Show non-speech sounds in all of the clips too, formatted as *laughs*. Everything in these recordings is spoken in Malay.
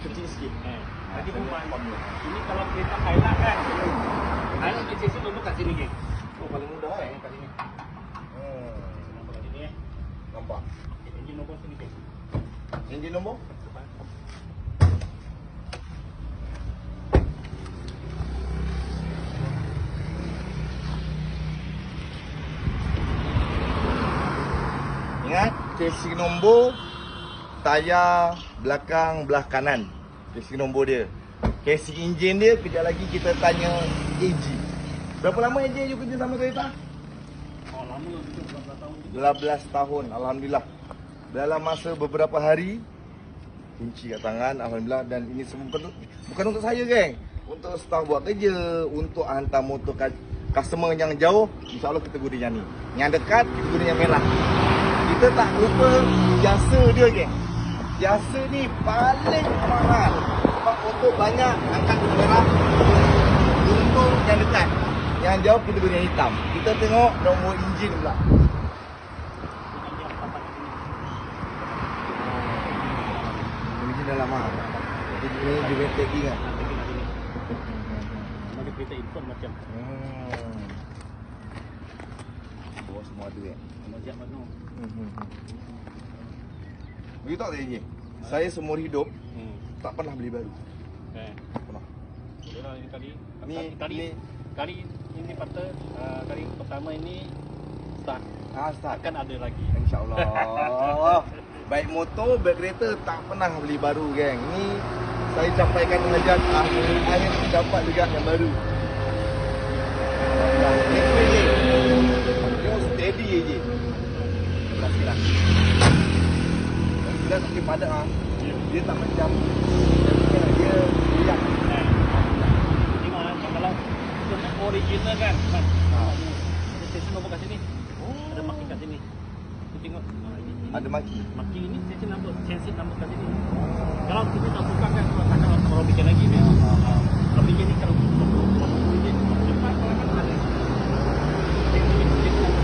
kecil sikit. Eh, faham dia. Ini kalau kereta Hilux kan. Hilux dia sesi nombor kat sini geng. Oh, paling mudah eh. Kat sini. Hmm. Nombor kat sini eh. Nampak. Enjin nombor sini geng. Enjin nombor? Ingat, casing nombor tayar belakang belah kanan. Casing nombor dia. Casing enjin dia, kejap lagi kita tanya AG. Berapa lama AG you kerja sama Toyota? Oh, lama lah kita berapa tahun juga. 12 tahun Alhamdulillah Dalam masa beberapa hari Kunci kat tangan Alhamdulillah Dan ini semua bukan, bukan untuk saya geng Untuk staf buat kerja Untuk hantar motor ka- customer yang jauh InsyaAllah kita guna yang ni Yang dekat kita guna yang merah Kita tak lupa jasa dia geng Jasa ni paling mahal Sebab motor banyak angkat merah Untuk yang dekat Yang jauh kita guna hitam Kita tengok nombor enjin pula Enjin sini. Ini dah lama. Jadi ini di betek ingat. Nak pergi kat sini. Nama dia kereta import macam. Hmm. Bawa semua ada eh. Nama Jat Mano. Begitu tak je? Saya seumur hidup Hmm. tak pernah beli baru. Eh. Tak pernah. Boleh lah ini kali. Ni- kali, ni- kali ini patut uh, kali pertama ini start. Ah, start. Akan ada lagi. InsyaAllah. *laughs* baik motor, baik kereta tak pernah beli baru geng. Ni saya sampaikan hajat akhir akhir dapat juga yang baru. Pada ah. Dia tak macam dia dia Eh. Tengok kan kalau untuk original kan. kan. Ah. Ada stesen nombor kat sini. Ada marking kat sini. Tu tengok. Ah, ini, ini. ada maki. Marking ini stesen nombor, sensit nombor kat sini. Kalau kita tak buka kan kalau tak kalau orang bikin lagi ni. Kalau bikin ni kalau kalau bikin cepat kalau kan ada. Tengok ni, tengok.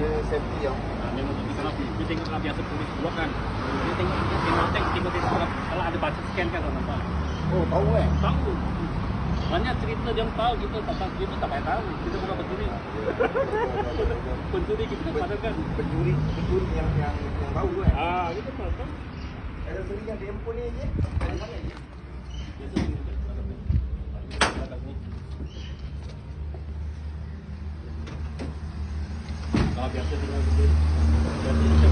Dia safety ya. Ah, memang tu kalau dia tengok kalau biasa polis buat kan. Dia tengok dia tengok tengok tengok tengok kalau, ada baca scan kan orang nampak. Oh, tahu eh. Tahu. Banyak cerita dia tahu kita tak tahu kita tak payah tahu. Kita bukan pencuri. *laughs* Pencuri kita tahu kan. Pencuri, pencuri yang yang yang tahu eh. Ah, kita tahu kan. Ada sering yang tempo ni je. Ada mana je? Biasa à vous